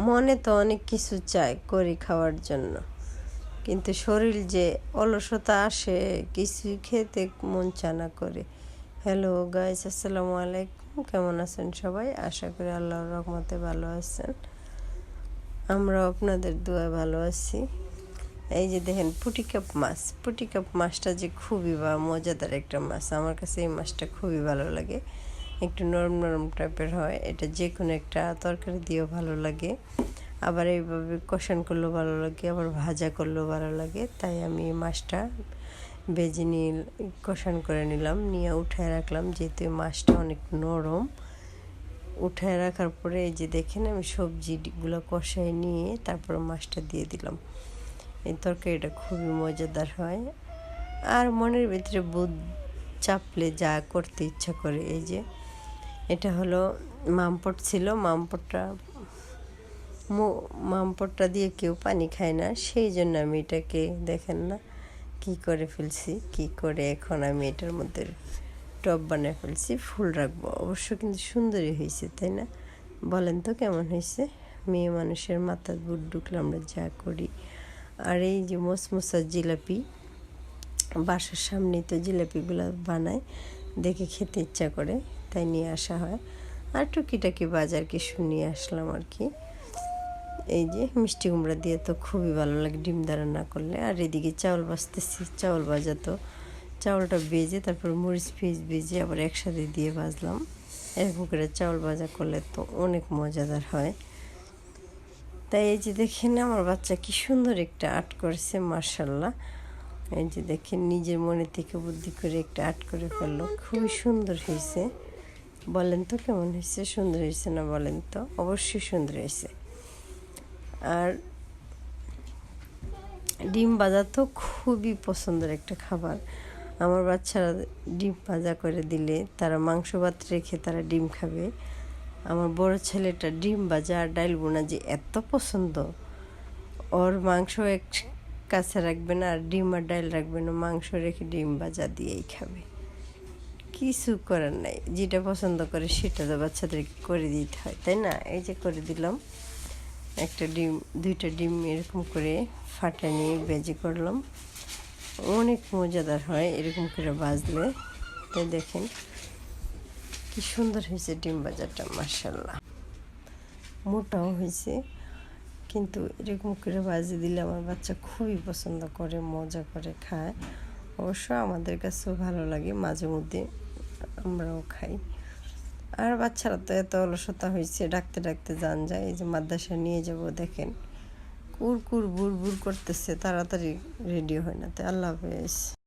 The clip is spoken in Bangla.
মনে তো অনেক কিছু চায় করি খাওয়ার জন্য। কিন্তু শরীর যে অলসতা আসে কিছুই খেতে মন চানা করে। হ্যালো গাইস আসসালামু আলাইকুম। কেমন আছেন সবাই? আশা করি আল্লাহর রহমতে ভালো আছেন। আমরাও আপনাদের দোয়া ভালো আছি। এই যে দেখেন পুটিকাপ মাছ। পুটিকাপ মাছটা যে খুবই বা মজাদার একটা মাছ। আমার কাছে এই মাছটা খুবই ভালো লাগে। একটু নরম নরম টাইপের হয়। এটা যে কোনো একটা তরকারি দিয়েও ভালো লাগে। আবার এইভাবে কষান করলেও ভালো লাগে, আবার ভাজা করলেও ভালো লাগে। তাই আমি মাছটা বেজে নিয়ে কষান করে নিলাম। নিয়ে উঠায় রাখলাম, যেহেতু মাছটা অনেক নরম। উঠায় রাখার পরে এই যে দেখেন, আমি সবজিগুলো কষায় নিয়ে তারপর মাছটা দিয়ে দিলাম। এই তরকারিটা খুবই মজাদার হয়। আর মনের ভিতরে বুধ চাপলে যা করতে ইচ্ছা করে, এই যে এটা হলো মামপট ছিল। মামপটটা মামপটটা দিয়ে কেউ পানি খায় না। সেই জন্য আমি এটাকে, দেখেন না, কি করে ফেলছি, কি করে এখন আমি এটার মধ্যে টপ বানিয়ে ফেলছি, ফুল রাখব। অবশ্য কিন্তু সুন্দরই হয়েছে, তাই না? বলেন তো কেমন হয়েছে? মেয়ে মানুষের মাথার বুট ঢুকলে আমরা যা করি। আর এই যে মসমসা জিলাপি, বাসার সামনে তো জিলাপিগুলো বানায়, দেখে খেতে ইচ্ছা করে। তাই নিয়ে আসা হয়। আর টুকিটাকি বাজার কিছু নিয়ে আসলাম আর কি। এই যে মিষ্টি কুমড়া দিয়ে তো খুবই ভালো লাগে ডিম দ্বারা না করলে। আর এদিকে চাউল বাজতেছি, চাউল ভাজা তো। চাউলটা বেজে তারপর মরিচ পিস বেজে আবার একসাথে দিয়ে ভাজলাম। এরকম করে চাউল ভাজা করলে তো অনেক মজাদার হয়। তাই এই যে দেখেন আমার বাচ্চা কি সুন্দর একটা আর্ট করেছে মার্শাল্লাহ এই যে দেখেন নিজের মনে থেকে বুদ্ধি করে একটা আর্ট করে ফেলল। খুবই সুন্দর হয়েছে। বলেন তো, কেমন হয়েছে? সুন্দর হয়েছে না বলেন তো? অবশ্যই সুন্দর হয়েছে। আর ডিম ভাজা তো খুবই পছন্দের একটা খাবার। আমার বাচ্চারা ডিম ভাজা করে দিলে তারা মাংস ভাত রেখে তারা ডিম খাবে। আমার বড় ছেলেটা ডিম ভাজা আর ডাইল বোনা যে এত পছন্দ। ওর মাংস এক কাছে রাখবে না আর ডিম আর ডাইল রাখবে না, মাংস রেখে ডিম ভাজা দিয়েই খাবে। কিছু করার নাই। যেটা পছন্দ করে সেটা তো বাচ্চাদেরকে করে দিতে হয়, তাই না? এই যে করে দিলাম, একটা ডিম, দুইটা ডিম এরকম করে ফাটা নিয়ে বেজে করলাম। অনেক মজাদার হয় এরকম করে বাজলে তাই দেখেন, কি সুন্দর হয়েছে ডিম বাজারটা মার্শাল্লাহ মোটাও হয়েছে, কিন্তু এরকম করে বাজি দিলে আমার বাচ্চা খুবই পছন্দ করে, মজা করে, খায়। অবশ্য আমাদের কাছেও ভালো লাগে মাঝে মধ্যে। আমরাও খাই। আর বাচ্চারা তো এত অলসতা হয়েছে ডাকতে ডাকতে যান যায়। এই যে মাদ্রাসা নিয়ে যাব, দেখেন। কুর কুর বুড় বুর করতেছে, তাড়াতাড়ি রেডি হয় না। তো আল্লাহ হাফেজ।